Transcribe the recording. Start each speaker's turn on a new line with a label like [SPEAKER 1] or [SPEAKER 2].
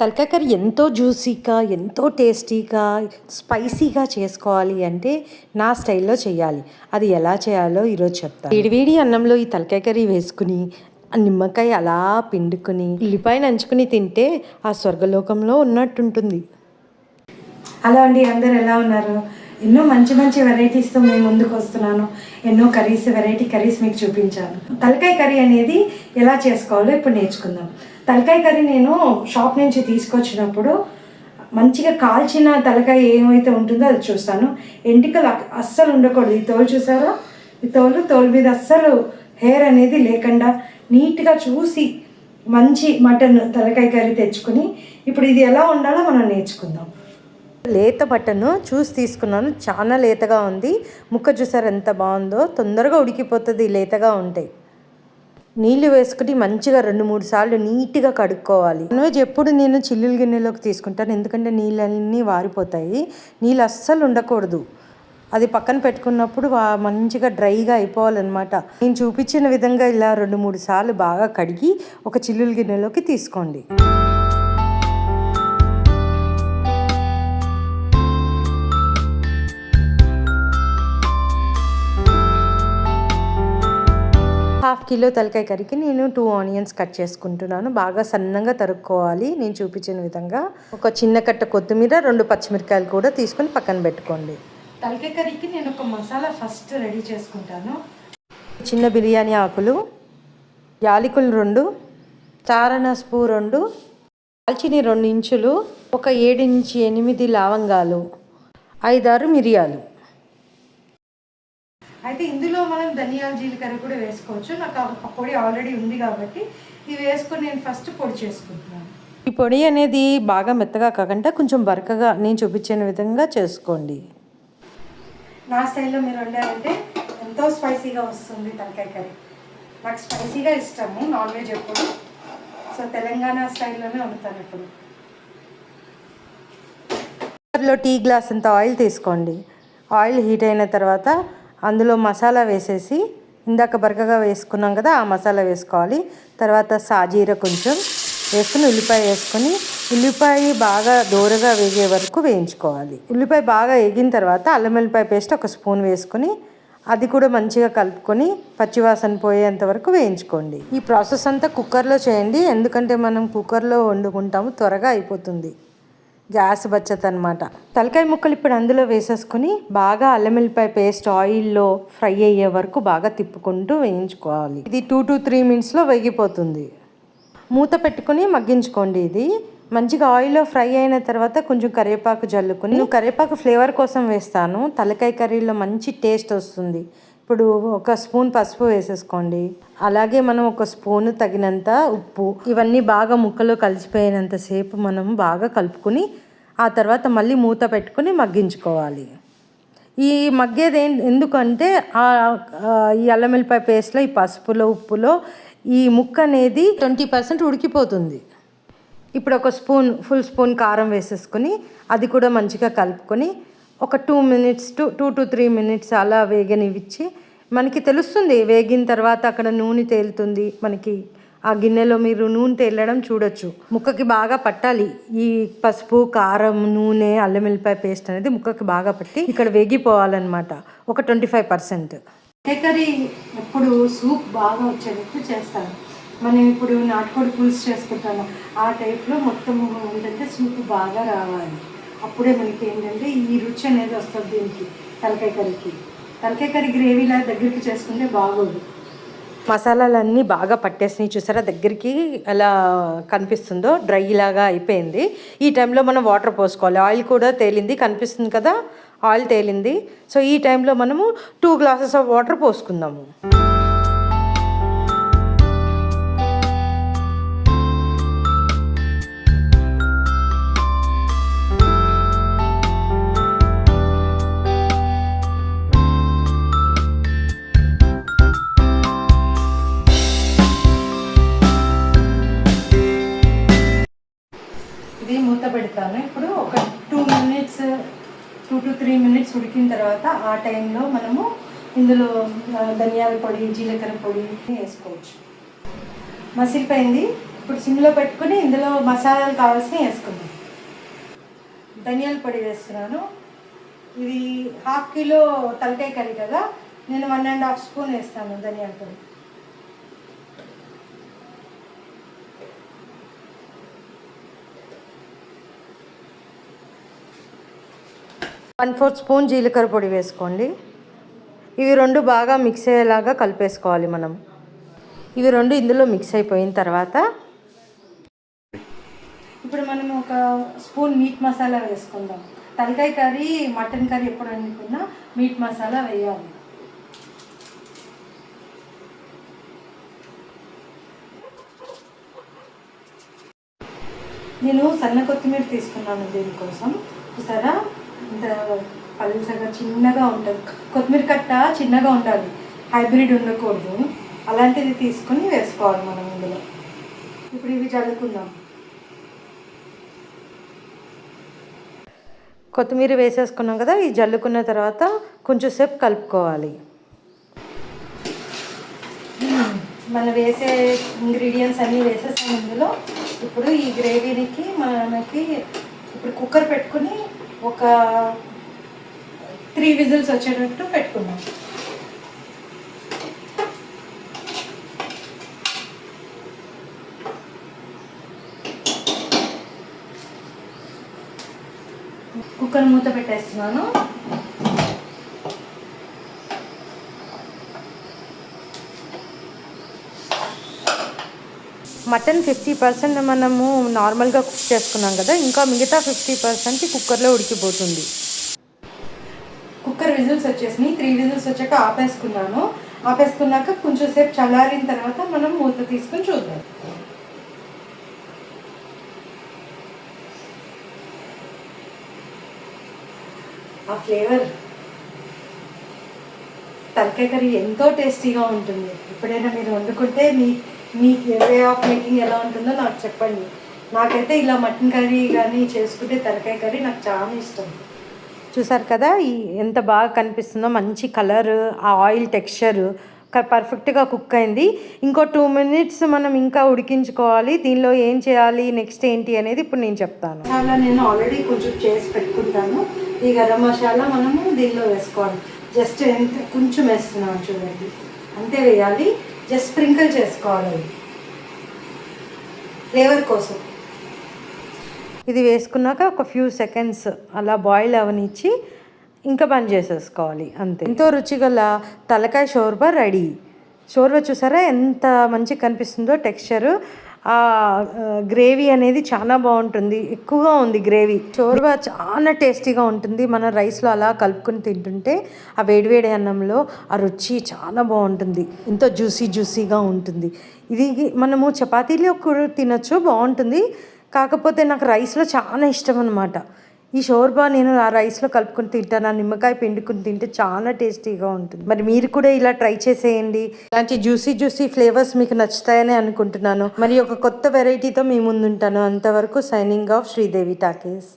[SPEAKER 1] తలకాయ కర్రీ ఎంతో జ్యూసీగా ఎంతో టేస్టీగా స్పైసీగా చేసుకోవాలి అంటే నా స్టైల్లో చేయాలి. అది ఎలా చేయాలో ఈరోజు చెప్తాను. వేడివేడి అన్నంలో ఈ తలకాయ కర్రీ వేసుకుని ఆ నిమ్మకాయ అలా పిండుకుని ఉల్లిపాయ నంచుకుని తింటే ఆ స్వర్గలోకంలో ఉన్నట్టుంటుంది.
[SPEAKER 2] హలో అండి అందరు ఎలా ఉన్నారు? ఎన్నో మంచి మంచి వెరైటీస్తో మేము ముందుకు వస్తున్నాను. ఎన్నో కర్రీస్ వెరైటీ కర్రీస్ మీకు చూపించాను. తలకాయ కర్రీ అనేది ఎలా చేసుకోవాలో ఇప్పుడు నేర్చుకుందాం. తలకాయ కర్రీ నేను షాప్ నుంచి తీసుకొచ్చినప్పుడు మంచిగా కాల్చిన తలకాయ ఏమైతే ఉంటుందో అది చూస్తాను. ఎంటికలు అస్సలు ఉండకూడదు. ఈ తోలు చూసారా? ఈ తోలు తోలు మీద అస్సలు హెయిర్ అనేది లేకుండా నీట్గా చూసి మంచి మటన్ తలకాయ కర్రీ తెచ్చుకుని ఇప్పుడు ఇది ఎలా ఉండాలో మనం నేర్చుకుందాం.
[SPEAKER 1] లేత బట్టను చూసి తీసుకున్నాను. చాలా లేతగా ఉంది. ముక్క చూసారు ఎంత బాగుందో. తొందరగా ఉడికిపోతుంది లేతగా ఉంటాయి. నీళ్ళు వేసుకుని మంచిగా రెండు మూడు సార్లు నీట్గా కడుక్కోవాలి. నాన్ వెజ్ ఎప్పుడు నేను చిల్లుల గిన్నెలోకి తీసుకుంటాను. ఎందుకంటే నీళ్ళన్నీ వారిపోతాయి. నీళ్ళు అస్సలు ఉండకూడదు. అది పక్కన పెట్టుకున్నప్పుడు వా- మంచిగా డ్రైగా అయిపోవాలన్నమాట. నేను చూపించిన విధంగా ఇలా రెండు మూడు సార్లు బాగా కడిగి ఒక చిల్లుల గిన్నెలోకి తీసుకోండి. హాఫ్ కిలో తలకాయ కర్రీకి నేను టూ ఆనియన్స్ కట్ చేసుకుంటున్నాను. బాగా సన్నగా తరుక్కోవాలి. నేను చూపించిన విధంగా ఒక చిన్న కట్ట కొత్తిమీర రెండు పచ్చిమిరకాయలు కూడా తీసుకొని పక్కన పెట్టుకోండి.
[SPEAKER 2] తలకాయ కర్రీకి నేను ఒక మసాలా ఫస్ట్ రెడీ చేసుకుంటాను.
[SPEAKER 1] చిన్న బిర్యానీ ఆకులు యాలకులు రెండు చారణస్పు రెండు దాల్చిని రెండు ఇంచులు ఒక ఏడు నుంచి ఎనిమిది లవంగాలు ఐదారు మిరియాలు.
[SPEAKER 2] అయితే ఇందులో మనం ధనియాల జీలకర్ర కూడా వేసుకోవచ్చు. నాకు ఆ పొడి ఆల్రెడీ ఉంది కాబట్టి ఇది వేసుకొని నేను ఫస్ట్ పొడి చేసుకుంటున్నాను.
[SPEAKER 1] ఈ పొడి అనేది బాగా మెత్తగా కాకుండా కొంచెం బరకగా నేను చూపించిన విధంగా చేసుకోండి.
[SPEAKER 2] నా స్టైల్లో మీరు వండారంటే ఎంతో స్పైసీగా వస్తుంది తలకాయ కర్రీ. నాకు స్పైసీగా ఇష్టము నాన్ వెజ్ ఎప్పుడు. సో తెలంగాణ స్టైల్లోనే వండుతాను ఇప్పుడు
[SPEAKER 1] టీ గ్లాస్ అంత ఆయిల్ తీసుకోండి. ఆయిల్ హీట్ అయిన తర్వాత అందులో మసాలా వేసేసి ఇందాక బరకగా వేసుకున్నాం కదా ఆ మసాలా వేసుకోవాలి. తర్వాత సాజీర కొంచెం వేసుకుని ఉల్లిపాయ వేసుకొని ఉల్లిపాయ బాగా దూరగా వేగే వరకు వేయించుకోవాలి. ఉల్లిపాయ బాగా వేగిన తర్వాత అల్లం వెల్లిపాయ పేస్ట్ ఒక స్పూన్ వేసుకొని అది కూడా మంచిగా కలుపుకొని పచ్చివాసన పోయేంత వరకు వేయించుకోండి. ఈ ప్రాసెస్ అంతా కుక్కర్లో చేయండి ఎందుకంటే మనం కుక్కర్లో వండుకుంటాము త్వరగా అయిపోతుంది. గ్యాస్ బచ్చత్ అనమాట తలకాయ ముక్కలు ఇప్పుడు అందులో వేసేసుకొని బాగా అల్లం వెల్లిపాయ పేస్ట్ ఆయిల్లో ఫ్రై అయ్యే వరకు బాగా తిప్పుకుంటూ వేయించుకోవాలి. ఇది టూ టు త్రీ మినిట్స్లో వేగిపోతుంది. మూత పెట్టుకుని మగ్గించుకోండి ఇది. మంచిగా ఆయిల్లో ఫ్రై అయిన తర్వాత కొంచెం కరివేపాకు జల్లుకుని నేను కరివేపాకు ఫ్లేవర్ కోసం వేస్తాను. తలకాయ కర్రీలో మంచి టేస్ట్ వస్తుంది. ఇప్పుడు ఒక స్పూన్ పసుపు వేసేసుకోండి. అలాగే మనం ఒక స్పూన్ తగినంత ఉప్పు ఇవన్నీ బాగా ముక్కలో కలిసిపోయినంత సేపు మనం బాగా కలుపుకుని ఆ తర్వాత మళ్ళీ మూత పెట్టుకుని మగ్గించుకోవాలి. ఈ మగ్గేది ఎందుకంటే ఆ ఈ అల్లం వెల్లిపాయ పేస్ట్లో ఈ పసుపులో ఉప్పులో ఈ ముక్క అనేది ట్వంటీ పర్సెంట్ ఉడికిపోతుంది. ఇప్పుడు ఒక స్పూన్ ఫుల్ స్పూన్ కారం వేసేసుకొని అది కూడా మంచిగా కలుపుకొని ఒక two minutes to two to three minutes అలా వేగనివ్విచ్చి మనకి తెలుస్తుంది వేగిన తర్వాత అక్కడ నూనె తేలుతుంది మనకి ఆ గిన్నెలో మీరు నూనె తేలడం చూడొచ్చు. ముక్కకి బాగా పట్టాలి. ఈ పసుపు కారం నూనె అల్లం వెల్లిపాయ పేస్ట్ అనేది ముక్కకి బాగా పట్టి ఇక్కడ వేగిపోవాలన్నమాట. ఒక ట్వంటీ ఫైవ్ పర్సెంట్.
[SPEAKER 2] కేకరీ కర్రీ ఎప్పుడు సూప్ బాగా వచ్చేటట్టు చేస్తాను మనం ఇప్పుడు నాటుకోడి పులుసు చేసుకుంటాము. ఆ టైప్లో మొత్తం ఏంటంటే సూప్ బాగా రావాలి. అప్పుడే మనకి ఏంటంటే ఈ రుచి అనేది వస్తుంది దీనికి తలకాయ కర్రీకి. తలకాయ కర్రీ గ్రేవీలా దగ్గరికి చేసుకుంటే బాగోదు.
[SPEAKER 1] మసాలాలన్నీ బాగా పట్టేసినాయి. చూసారా? దగ్గరికి ఎలా కనిపిస్తుందో డ్రై లాగా అయిపోయింది. ఈ టైంలో మనం వాటర్ పోసుకోవాలి. ఆయిల్ కూడా తేలింది. కనిపిస్తుంది కదా? ఆయిల్ తేలింది. సో ఈ టైంలో మనము టూ గ్లాసెస్ ఆఫ్ వాటర్ పోసుకుందాము.
[SPEAKER 2] ఇది మూత పెడతాను. ఇప్పుడు ఒక two minutes two to three minutes ఉడికిన తర్వాత ఆ టైంలో మనము ఇందులో ధనియాల పొడి జీలకర్ర పొడి వేసుకోవచ్చు. మసిలిపోయింది. ఇప్పుడు సిమ్లో పెట్టుకుని ఇందులో మసాలాలు కావాల్సినవి వేసుకుందాం. ధనియాల పొడి వేస్తున్నాను. ఇది హాఫ్ కిలో తలకాయ కర్రీ కదా. నేను వన్ అండ్ హాఫ్ స్పూన్ వేస్తాను ధనియాల పొడి.
[SPEAKER 1] వన్ ఫోర్త్ స్పూన్ జీలకర్ర పొడి వేసుకోండి. ఇవి రెండు బాగా మిక్స్ అయ్యేలాగా కలిపేసుకోవాలి మనం. ఇవి రెండు ఇందులో మిక్స్ అయిపోయిన తర్వాత
[SPEAKER 2] ఇప్పుడు మనం ఒక స్పూన్ మీట్ మసాలా వేసుకుందాం. తలకాయ కర్రీ మటన్ కర్రీ ఎప్పుడు అనుకున్నా మీట్ మసాలా వేయాలి. నేను సన్న కొత్తిమీర తీసుకున్నాను దీనికోసం. చూసారా? ఇంత పలుసగా చిన్నగా ఉంటుంది. కొత్తిమీర కట్ట చిన్నగా ఉండాలి. హైబ్రిడ్ ఉండకూడదు. అలాంటిది తీసుకొని వేసుకోవాలి మనం ఇందులో. ఇప్పుడు ఇవి చల్లుకుందాం.
[SPEAKER 1] కొత్తిమీర వేసేసుకున్నాం కదా ఈ జల్లుకున్న తర్వాత కొంచెం సేపు కలుపుకోవాలి.
[SPEAKER 2] మనం వేసే ఇంగ్రీడియంట్స్ అన్నీ వేసేసాం ఇందులో. ఇప్పుడు ఈ గ్రేవీకి మనకి ఇప్పుడు కుక్కర్ పెట్టుకుని ఒక త్రీ విజిల్స్ వచ్చేటట్టు పెట్టుకున్నాం. కుక్కర్ మూత పెట్టేస్తున్నాను.
[SPEAKER 1] మటన్ ఫిఫ్టీ పర్సెంట్ మనము నార్మల్గా కుక్ చేసుకున్నాం కదా ఇంకా మిగతా ఫిఫ్టీ పర్సెంట్ కుక్కర్లో ఉడికిపోతుంది.
[SPEAKER 2] కుక్కర్ విజిల్స్ వచ్చేసినాయి. త్రీ విజిల్స్ వచ్చాక ఆపేసుకున్నాను. ఆపేసుకున్నాక కొంచెం సేపు చల్లారిన తర్వాత మనం మూత తీసుకొని చూద్దాం. ఆ ఫ్లేవర్ తలకాయ కర్రీ ఎంతో టేస్టీగా ఉంటుంది. ఎప్పుడైనా మీరు వండుకుంటే మీ మీ వే ఆఫ్ మేకింగ్ ఎలా ఉంటుందో నాకు చెప్పండి. నాకైతే ఇలా మటన్ కర్రీ కానీ చేసుకుంటే తలకాయ కర్రీ నాకు చాలా ఇష్టం.
[SPEAKER 1] చూసారు కదా ఈ ఎంత బాగా కనిపిస్తుందో మంచి కలర్ ఆ ఆయిల్ టెక్స్చర్ పర్ఫెక్ట్గా కుక్ అయింది. ఇంకో టూ మినిట్స్ మనం ఇంకా ఉడికించుకోవాలి. దీనిలో ఏం చేయాలి నెక్స్ట్ ఏంటి అనేది ఇప్పుడు నేను చెప్తాను.
[SPEAKER 2] మసాలా నేను ఆల్రెడీ కొంచెం చేసి పెట్టుకుంటాను. ఈ గరం మసాలా మనము దీనిలో వేసుకోవాలి. జస్ట్ ఎంత కొంచెం వేస్తున్నాను చూడండి. అంతే వేయాలి. జస్ట్ స్ప్రింకిల్ చేసుకోవాలి. ఫ్లేవర్ కోసం.
[SPEAKER 1] ఇది వేసుకున్నాక ఒక ఫ్యూ సెకండ్స్ అలా బాయిల్ అవనిచ్చి ఇంకా బంద్ చేసేసుకోవాలి అంతే. ఎంతో రుచిగల తలకాయ షోర్బా రెడీ. షోర్బా చూసారా? ఎంత మంచిగా కనిపిస్తుందో టెక్స్చరు గ్రేవీ అనేది చాలా బాగుంటుంది. ఎక్కువగా ఉంది గ్రేవీ. చోర్వా చాలా టేస్టీగా ఉంటుంది. మన రైస్లో అలా కలుపుకొని తింటుంటే ఆ వేడివేడి అన్నంలో ఆ రుచి చాలా బాగుంటుంది. ఎంతో జ్యూసీ జ్యూసీగా ఉంటుంది. ఇది మనము చపాతీలో కూడా తినొచ్చు బాగుంటుంది. కాకపోతే నాకు రైస్లో చాలా ఇష్టం అనమాట ఈ షోర్బా నేను ఆ రైస్లో కలుపుకొని తింటాను ఆ నిమ్మకాయ పిండుకుని తింటే చాలా టేస్టీగా ఉంటుంది. మరి మీరు కూడా ఇలా ట్రై చేసేయండి. ఇలాంటి జ్యూసీ జ్యూసీ ఫ్లేవర్స్ మీకు నచ్చుతాయని అనుకుంటున్నాను. మరి ఒక కొత్త వెరైటీతో మీ ముందుంటాను. అంతవరకు సైనింగ్ ఆఫ్ శ్రీదేవి టాకీస్.